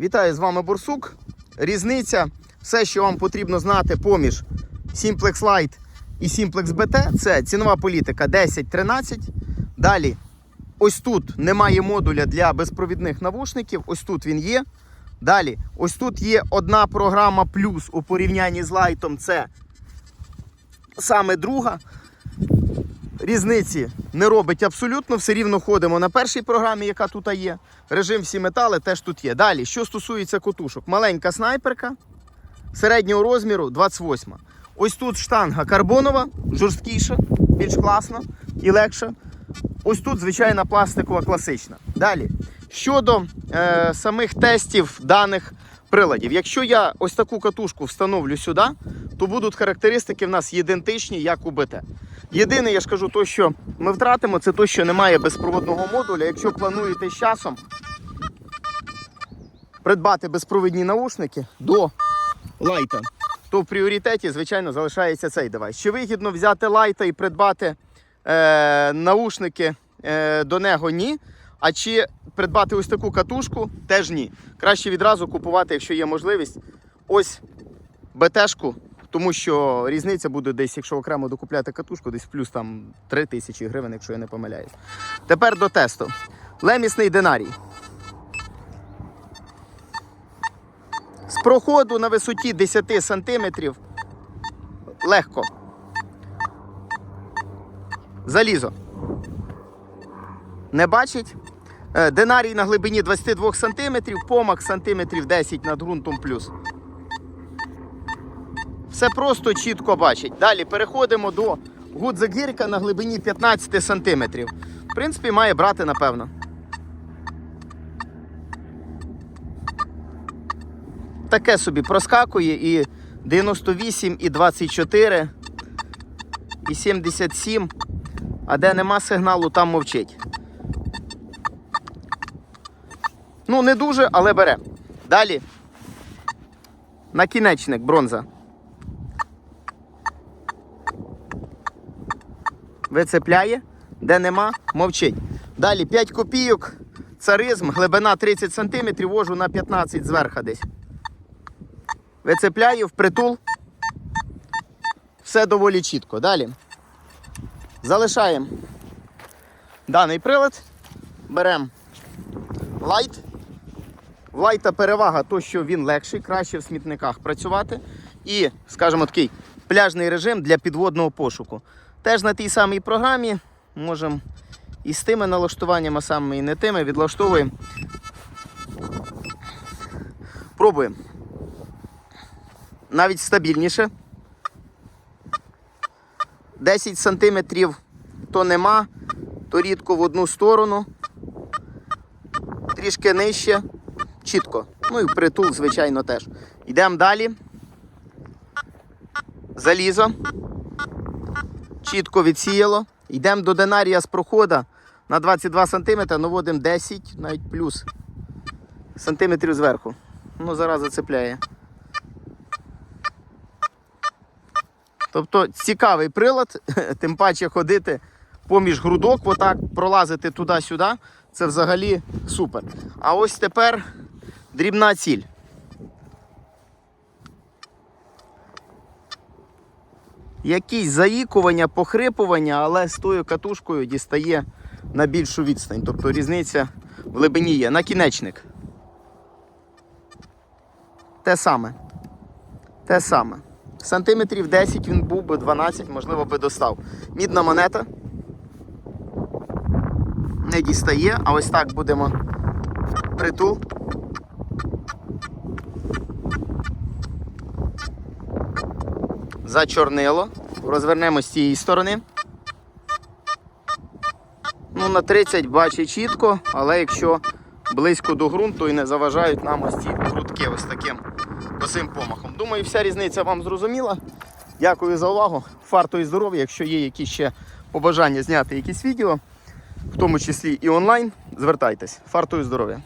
Вітаю з вами Борсук. Різниця, все, що вам потрібно знати поміж Simplex Lite і Simplex BT, це цінова політика 10-13. Далі, ось тут немає модуля для безпровідних навушників. Ось тут він є. Далі, ось тут є одна програма плюс у порівнянні з лайтом. Це саме друга. Різниці не робить абсолютно, все рівно ходимо на першій програмі, яка тут є. Режим всі метали теж тут є. Далі, що стосується котушок, маленька снайперка середнього розміру 28. Ось тут штанга карбонова, жорсткіша, більш класна і легша. Ось тут звичайна пластикова класична. Далі, щодо е, самих тестів даних приладів, якщо я ось таку катушку встановлю сюди, то будуть характеристики в нас ідентичні, як у БТ. Єдине, я ж кажу, то, що ми втратимо, це то, що немає безпроводного модуля. Якщо плануєте з часом придбати безпровідні наушники до лайта, то в пріоритеті, звичайно, залишається цей девайс. Чи вигідно взяти лайта і придбати е, наушники е, до нього? Ні. А чи придбати ось таку катушку? Теж ні. Краще відразу купувати, якщо є можливість, ось БТшку, тому що різниця буде десь, якщо окремо докупляти катушку, десь плюс там 3 тисячі гривень, якщо я не помиляюсь. Тепер до тесту. Лемісний динарій. З проходу на висоті 10 см легко. Залізо. Не бачить. Е, Динарій на глибині 22 см, помак сантиметрів 10 над ґрунтом плюс. Все просто чітко бачить. Далі переходимо до гудзагірка на глибині 15 см. В принципі, має брати, напевно. Таке собі проскакує і 98, і 24, і 77. А де нема сигналу, там мовчить. Ну, не дуже, але бере. Далі. Накінечник бронза. Вицепляє, де нема, мовчить. Далі 5 копійок, царизм, глибина 30 см, вожу на 15 зверха десь. Вицепляю впритул. Все доволі чітко. Далі. Залишаємо даний прилад. Беремо лайт. В лайта перевага то, що він легший, краще в смітниках працювати. І, скажімо, такий пляжний режим для підводного пошуку. Теж на тій самій програмі можемо і з тими налаштуваннями, саме і не тими, відлаштовуємо. Пробуємо. Навіть стабільніше. 10 сантиметрів то нема, то рідко в одну сторону. Трішки нижче, чітко. Ну і притул, звичайно, теж. Йдемо далі. Залізо. Чітко відсіяло. Йдемо до динарія з прохода на 22 см, наводимо 10, навіть плюс сантиметрів зверху. Ну, зараз зацепляє. Тобто цікавий прилад, тим паче ходити поміж грудок, отак пролазити туди-сюди. Це взагалі супер. А ось тепер дрібна ціль. Якісь заїкування, похрипування, але з тою катушкою дістає на більшу відстань. Тобто різниця в глибині є. Накінечник. Те саме. Те саме. Сантиметрів 10 він був би 12, можливо, би достав. Мідна монета. Не дістає, а ось так будемо притул. Зачорнило. Розвернемо з цієї сторони. Ну, на 30 бачить чітко, але якщо близько до ґрунту і не заважають нам ось ці грудки ось таким косим помахом. Думаю, вся різниця вам зрозуміла. Дякую за увагу. Фарту і здоров'я. Якщо є якісь ще побажання зняти якісь відео, в тому числі і онлайн, звертайтесь. Фарту і здоров'я.